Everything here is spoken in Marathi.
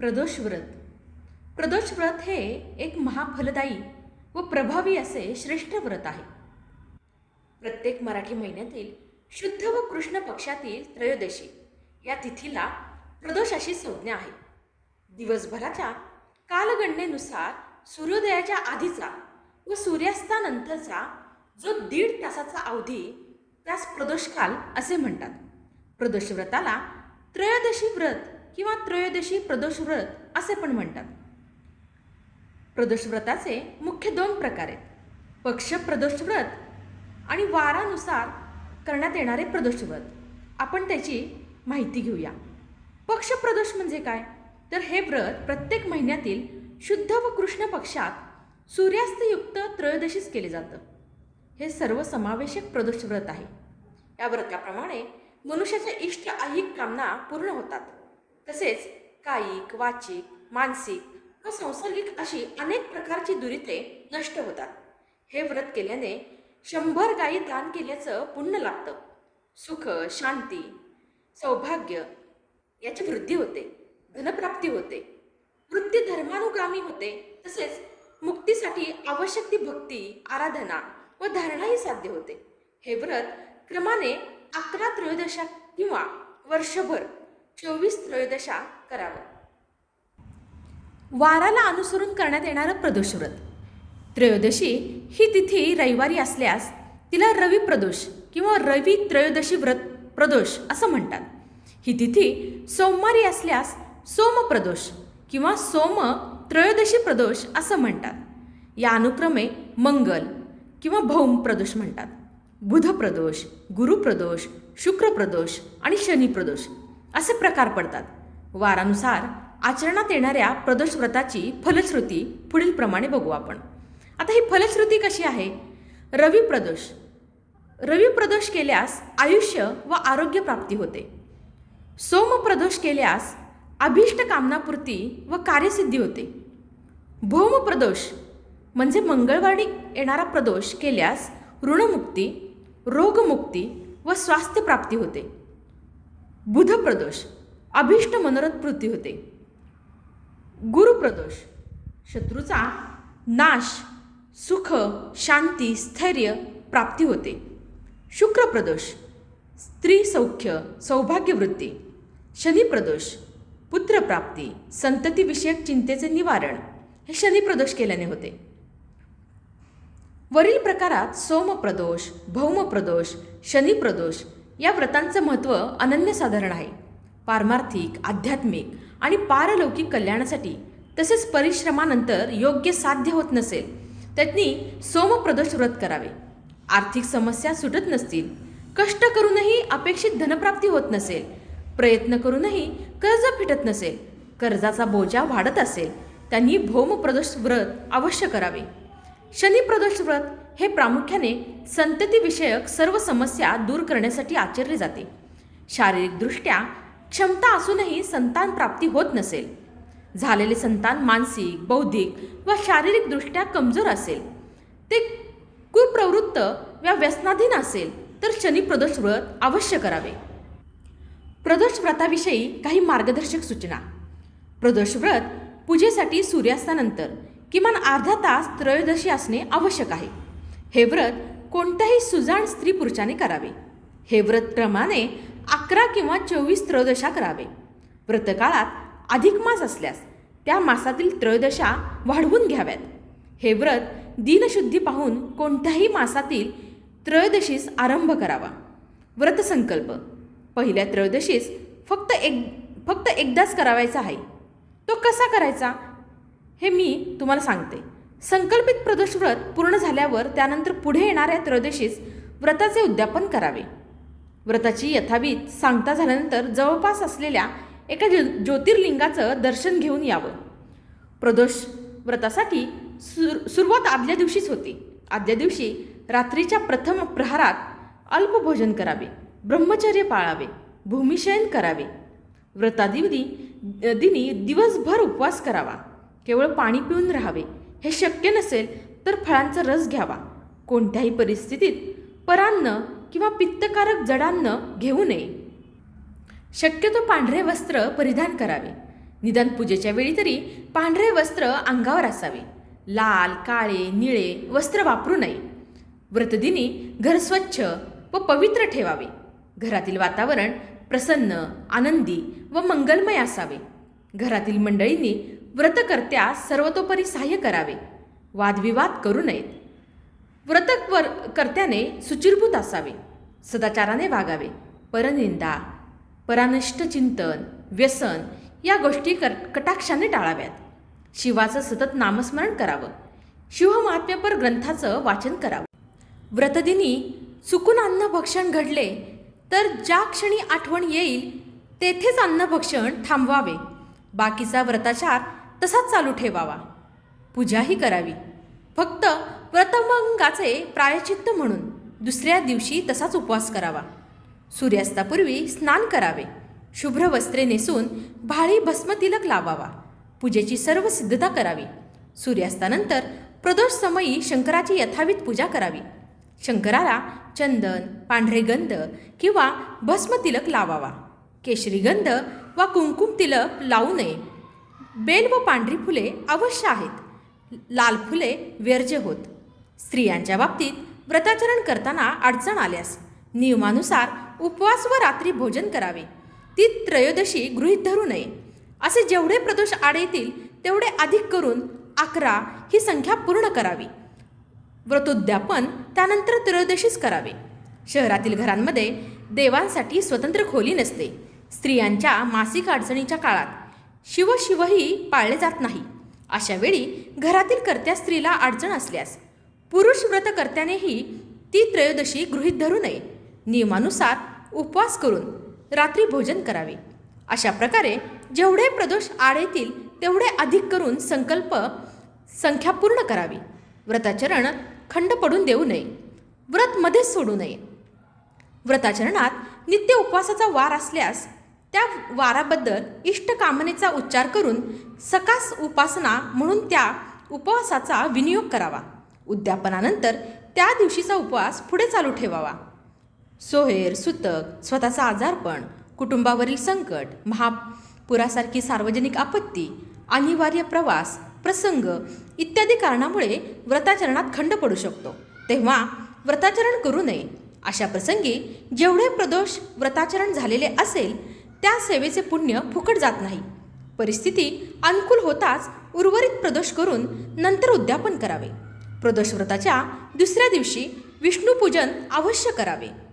प्रदोष व्रत प्रदोष व्रत हे एक महाफलदायी व प्रभावी असे श्रेष्ठ व्रत आहे. प्रत्येक मराठी महिन्यातील शुद्ध व कृष्ण पक्षातील त्रयोदशी या तिथीला प्रदोष अशी संज्ञा आहे. दिवसभराच्या कालगणनेनुसार सूर्योदयाच्या आधीचा व सूर्यास्तानंतरचा जो दीड तासाचा अवधी त्यास प्रदोषकाल असे म्हणतात. प्रदोष व्रताला त्रयोदशी व्रत किंवा त्रयोदशी प्रदोष व्रत असे पण म्हणतात. प्रदोष व्रताचे मुख्य दोन प्रकार आहेत. पक्ष प्रदोष व्रत आणि वारानुसार करण्यात येणारे प्रदोष व्रत आपण त्याची माहिती घेऊया. पक्ष प्रदोष म्हणजे काय? तर हे व्रत प्रत्येक महिन्यातील शुद्ध व कृष्ण पक्षात सूर्यास्तयुक्त त्रयोदशीच केले जातं. हे सर्वसमावेशक प्रदोष व्रत आहे. या व्रताप्रमाणे मनुष्याच्या इष्ट ऐहिक कामना पूर्ण होतात. तसेच कायिक वाचिक मानसिक व सांसर्गिक अशी अनेक प्रकारची दुरिते नष्ट होतात. हे व्रत केल्याने शंभर गायी दान केल्याचं पुण्य लागतं सुख शांती सौभाग्य याची वृद्धी होते धनप्राप्ती होते वृत्ती धर्मानुगामी होते. तसेच मुक्तीसाठी आवश्यक ती भक्ती आराधना व धारणाही साध्य होते. हे व्रत क्रमाने अकरा त्रयोदशा किंवा वर्षभर चोवीस त्रयोदशा करावं. वाराला अनुसरून करण्यात येणारं प्रदोष व्रत त्रयोदशी ही तिथी रविवारी असल्यास तिला रवी प्रदोष किंवा रवी त्रयोदशी व्रत प्रदोष असं म्हणतात. ही तिथी सोमवारी असल्यास सोम प्रदोष किंवा सोम त्रयोदशी प्रदोष असं म्हणतात. या अनुक्रमे मंगल किंवा भौम प्रदोष म्हणतात. बुध प्रदोष गुरुप्रदोष शुक्रप्रदोष आणि शनी प्रदोष असे प्रकार पडतात. वारानुसार आचरणात येणाऱ्या प्रदोष व्रताची फलश्रुती पुढील प्रमाणे बघू आपण. आता ही फलश्रुती कशी आहे? रवी प्रदोष. रवी प्रदोष केल्यास आयुष्य व आरोग्य प्राप्ती होते. सोमप्रदोष केल्यास अभीष्ट कामनापूर्ती व कार्यसिद्धी होते. भौम प्रदोष म्हणजे मंगळवारी येणारा प्रदोष केल्यास ऋणमुक्ती रोगमुक्ती व स्वास्थ्य प्राप्ती होते. बुधप्रदोष. अभिष्ट मनोरथ होते. गुरुप्रदोष. शत्रूचा नाश सुख शांती स्थैर्य प्राप्ती होते. शुक्रप्रदोष. स्त्री सौख्य सौभाग्यवृत्ती. शनिप्रदोष. पुत्रप्राप्ती संततीविषयक चिंतेचे निवारण. हे शनिप्रदोष केल्याने होते. वरील प्रकारात सोमप्रदोष भौमप्रदोष शनिप्रदोष या व्रतांचं महत्त्व अनन्यसाधारण आहे. पारमार्थिक आध्यात्मिक आणि पारलौकिक कल्याणासाठी तसेच परिश्रमानंतर योग्य साध्य होत नसेल त्यांनी सोमप्रदोष व्रत करावे. आर्थिक समस्या सुटत नसतील कष्ट करूनही अपेक्षित धनप्राप्ती होत नसेल प्रयत्न करूनही कर्ज फिटत नसेल कर्जाचा बोजा वाढत असेल त्यांनी भौमप्रदोष व्रत अवश्य करावे. शनिप्रदोष व्रत हे प्रामुख्याने संततीविषयक सर्व समस्या दूर करण्यासाठी आचरले जाते. शारीरिकदृष्ट्या क्षमता असूनही संतान प्राप्ती होत नसेल. झालेले संतान मानसिक बौद्धिक व शारीरिकदृष्ट्या कमजोर असेल. ते कुप्रवृत्त वा व्यसनाधीन असेल तर शनिप्रदोष व्रत अवश्य करावे. प्रदोष व्रताविषयी काही मार्गदर्शक सूचना. प्रदोष व्रत पूजेसाठी सूर्यास्तानंतर किमान अर्धा तास त्रयोदशी असणे आवश्यक आहे. हे व्रत कोणत्याही सुजाण स्त्री पुरुषाने करावे. हे व्रत क्रमाने अकरा किंवा चोवीस त्रयोदशा करावे. व्रतकाळात अधिक मास असल्यास त्या मासातील त्रयोदशा वाढवून घ्याव्यात. हे व्रत दिनशुद्धी पाहून कोणत्याही मासातील त्रयोदशीस आरंभ करावा. व्रतसंकल्प पहिल्या त्रयोदशीस फक्त एक फक्त एकदाच करावायचा आहे. तो कसा करायचा? हे मी तुम्हाला सांगते. संकल्पित प्रदोष व्रत पूर्ण झाल्यावर त्यानंतर पुढे येणाऱ्या त्रयोदशीस व्रताचे उद्यापन करावे. व्रताची यथाविध सांगता झाल्यानंतर जवळपास असलेल्या एका ज्यो ज्योतिर्लिंगाचं दर्शन घेऊन यावं. प्रदोष व्रतासाठी सुर सुरुवात आदल्या दिवशीच होते. आदल्या दिवशी रात्रीच्या प्रथम प्रहारात अल्पभोजन करावे ब्रह्मचर्य पाळावे भूमिशयन करावे. व्रतादिवदी दिनी दिवसभर उपवास करावा. केवळ पाणी पिऊन राहावे. हे शक्य नसेल तर फळांचा रस घ्यावा. कोणत्याही परिस्थितीत परान्न किंवा पित्तकारक जडान्न घेऊ नये. शक्यतो पांढरे वस्त्र परिधान करावे. निदान पूजेच्या वेळी तरी पांढरे वस्त्र अंगावर असावे. लाल काळे निळे वस्त्र वापरू नये. व्रतदिनी घर स्वच्छ व पवित्र ठेवावे. घरातील वातावरण प्रसन्न आनंदी व मंगलमय असावे. घरातील मंडळींनी व्रतकर्त्यास सर्वतोपरी सहाय्य करावे. वादविवाद करू नयेत. व्रतवर कर्त्याने सुचिरभूत असावे. सदाचाराने वागावे. परनिंदा परानिष्ट चिंतन व्यसन या गोष्टी कर कटाक्षाने टाळाव्यात. शिवाचं सतत नामस्मरण करावं. शिवमहात्म्यपर ग्रंथाचं वाचन करावं. व्रतदिनी चुकून अन्नभक्षण घडले तर ज्या क्षणी आठवण येईल तेथेच अन्नभक्षण थांबवावे. बाकीचा व्रताचार तसाच चालू ठेवावा. पूजाही करावी. फक्त व्रतभंगाचे प्रायचित्त म्हणून दुसऱ्या दिवशी तसाच उपवास करावा. सूर्यास्तापूर्वी स्नान करावे. शुभ्र वस्त्रे नेसून भाळी भस्मतिलक लावावा. पूजेची सर्व सिद्धता करावी. सूर्यास्तानंतर प्रदोष समयी शंकराची यथावित पूजा करावी. शंकराला चंदन पांढरे गंध किंवा भस्मतिलक लावावा. केशरी गंध वा कुंकुम तिलक लावू नये. बेल व पांढरी फुले अवश्य आहेत. लाल फुले वर्ज्य होत. स्त्रियांच्या बाबतीत व्रताचरण करताना अडचण आल्यास नियमानुसार उपवास व रात्री भोजन करावे. ती त्रयोदशी गृहीत धरू नये. असे जेवढे प्रदोष आड येतील तेवढे अधिक करून अकरा ही संख्या पूर्ण करावी. व्रतोद्यापन त्यानंतर त्रयोदशीच करावे. शहरातील घरांमध्ये देवांसाठी स्वतंत्र खोली नसते. स्त्रियांच्या मासिक अडचणीच्या काळात शिवशिवही पाळले जात नाही. अशा वेळी घरातील कर्त्या स्त्रीला अडचण असल्यास पुरुष व्रतकर्त्यानेही ती त्रयोदशी गृहीत धरू नये. नियमानुसार उपवास करून रात्री भोजन करावे. अशा प्रकारे जेवढे प्रदोष आड येतील तेवढे अधिक करून संकल्प संख्या पूर्ण करावी. व्रताचरण खंड पडून देऊ नये. व्रत मध्येच सोडू नये. व्रताचरणात नित्य उपवासाचा वार असल्यास त्या वाराबद्दल इष्ट कामनेचा उच्चार करून सकास उपासना म्हणून त्या उपवासाचा विनियोग करावा. उद्यापनानंतर त्या दिवशीचा उपवास पुढे चालू ठेवावा. सोहेर सुतक स्वतःचा आजारपण कुटुंबावरील संकट महापुरासारखी सार्वजनिक आपत्ती अनिवार्य प्रवास प्रसंग इत्यादी कारणामुळे व्रताचरणात खंड पडू शकतो. तेव्हा व्रताचरण करू नये. अशा प्रसंगी जेवढे प्रदोष व्रताचरण झालेले असेल त्या सेवेचे पुण्य फुकट जात नाही. परिस्थिती अनुकूल होताच उर्वरित प्रदोष करून नंतर उद्यापन करावे. प्रदोष व्रताच्या दुसऱ्या दिवशी विष्णूपूजन अवश्य करावे.